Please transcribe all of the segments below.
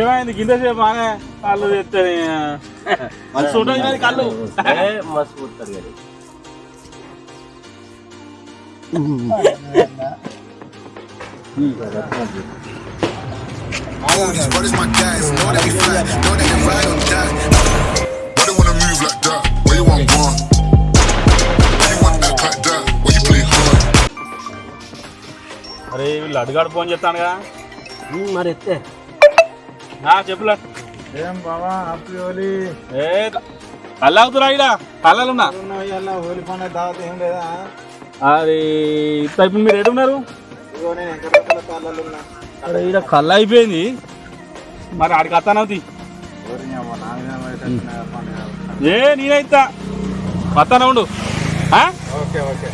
ఏమైంది కింద సేపు బాగా కళ్ళు తెస్తే మంచి ఉంటుంది కానీ కళ్ళు మస్తు పుడతారు కానీ What is my guys? Know that we fly, know that they ride or die. Why they wanna move like that? Where you want one? Why you want act like that? Why you play hard? అరే వీళ్ళు అడుగాడు phone చేస్తానుగా మరి ఎత్తే చెప్పులా. ఏం బావా happy Holi ఏ కళ్ళు అవుతురా ఇక్కడ కళ్ళలున్నా ఇవాళ హోలీ పండుగ దావత్ ఏం లేదా? అది ఇప్పుడు మీరు నేను ఎక్కడ ఉన్నా. అరే ఇక్కడ కళ్ళు అయిపోయింది. మరి ఆడికి పండుగ? ఏ నేనైతా. ఆ? Okay okay.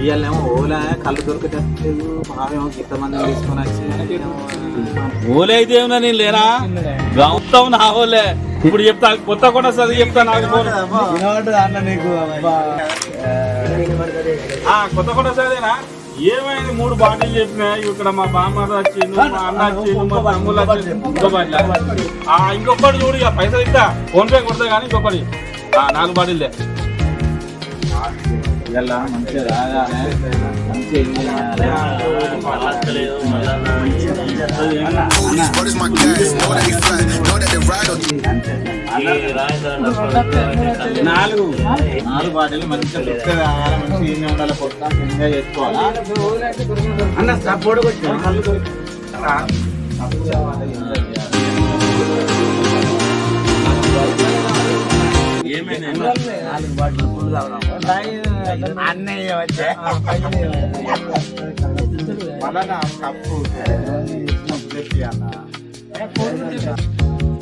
ఇవాళేమో ఓలా కళ్ళు దొరకట్లేదు బావేమో ఇంతమంది తీసుకొని వచ్చి ఓలే అయితే ఏమన్నా నేను లేరా గౌతమ్ నా ఓలే ఇప్పుడు చెప్తా కొత్త కూడా చదివి చెప్తా నాకు అన్న నీకు ఆ, కొత్త కూడా చదివేనా? ఏమైంది? మూడు బాటిల్ చెప్పినా? ఇక్కడ మా బామ్మ వచ్చిండు మా అన్న వచ్చిండు మా తమ్ముళ్ళు వచ్చిండు. ఇంకో బాటిల్ ఆ ఇంకొకటి చూడు ఇక పైసలు ఇస్తా. ఫోన్ పే కొడతా కానీ ఇంకొకటి. ఆ, నాలుగు బాటిల్ ఇలా మంచిగా రాగానే మంచిగా What is my guys? Know they or నాలుగు. నాలుగు బాటిల్ మంచిగా తృప్తి తాగాలి మంచిగా ఇన్ని ఉండాలి పొట్ట ఎంజాయ్ చేసుకోవాలా. అన్న సపోర్ట్ అన్నయ్య వచ్చే. మళ్ళా కప్పు అన్న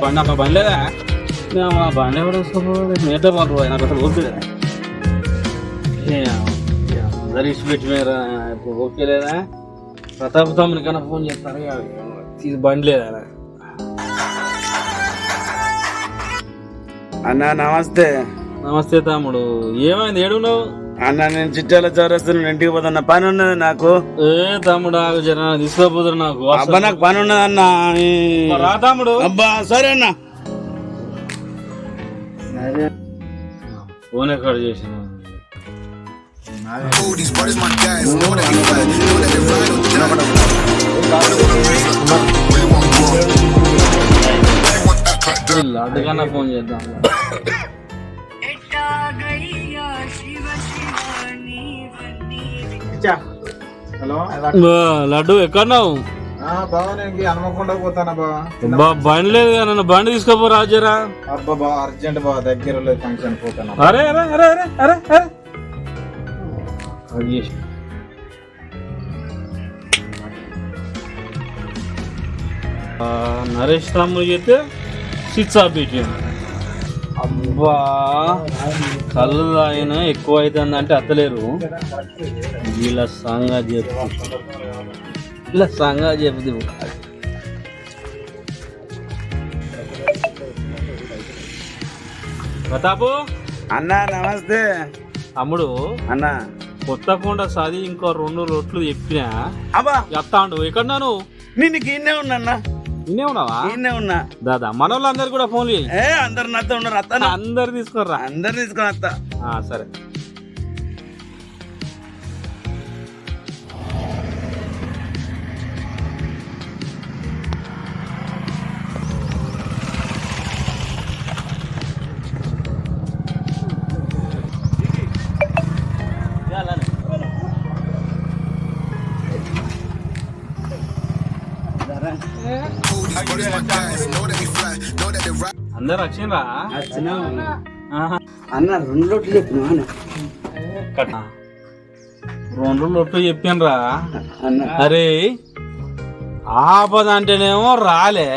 బండి అక్కడ బండి లేదా మా బండి ఎవరు నేటే నాకు అసలు ఓకే లేదా అందరు ఇచ్చి పెట్టి మీద ఇప్పుడు ఓకే లేదా ప్రతాప్ తమ్ముని కన్నా ఫోన్ చేస్తారు తీసి బండి లేదా అన్న నమస్తే నమస్తే తమ్ముడు ఏమైంది ఏడున్నావు అన్న నేను చిట్టాల చౌరస్తున్న ఇంటికి పోతున్న పని ఉన్నది నాకు ఏ తమ్ముడు జర తీసుకోపోతురు నాకు అబ్బా నాకు పని ఉన్నది అన్న రా తమ్ముడు అబ్బా సరే అన్న ఫోన్ ఎక్కడ చేసిన Oh? అందుకన్నా ఫోన్ చేద్దాం హలో లడ్డు ఎక్కడున్నావు బా బండి లేదు నన్ను బండి తీసుకోపో రాజరా. అబ్బా బావ అర్జెంట్ బావ దగ్గర లేదు ఫంక్షన్ పోతానా అరే అరే అరే అరే అరే అరే. నరేష్ తమ్ముడు చెప్తే ఆఫ్ పెట్టిండు అబ్బా కళ్ళు తాగిన ఎక్కువ అవుతుంది అంటే అత్తలేరు. వీళ్ళ సంగా చెప్పు. వీళ్ళ సంగా చెప్తే ప్రతాపు? అన్నా నమస్తే. తమ్ముడు అన్నా. కొత్తకుండా సది ఇంకో రెండు రొట్లు చెప్పినా? అబ్బా. చెప్తాండు. ఎక్కడున్నాను నేను నీకు ఈయనే ఉన్నా అన్నా. ఇన్నే ఉన్నావా? ఈయనే ఉన్నా. దాదా మన వాళ్ళందరూ కూడా ఫోన్లు చేయి ఏ అందరు నాతో ఉన్నారు అత్త అందరు తీసుకోర్రా అందరు తీసుకొని ఆ, సరే. అందరు వచ్చిండ్రా? ఆహా. అన్న రెండు లోట్లు చెప్పిన. రెండు చెప్పానురా? అరే ఆపద అంటేనేమో రాలే.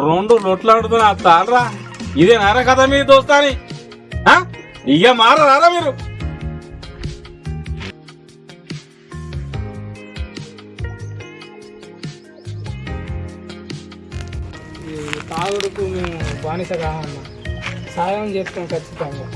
రెండు లొట్లు ఆడుతున్నా తాడరా ఇదే నర కథ మీ దోస్తాని? ఇక మారరారా మీరు? తాగుడుకు మేము బానిస కావమ్మా సాయం చేస్తాం ఖచ్చితంగా.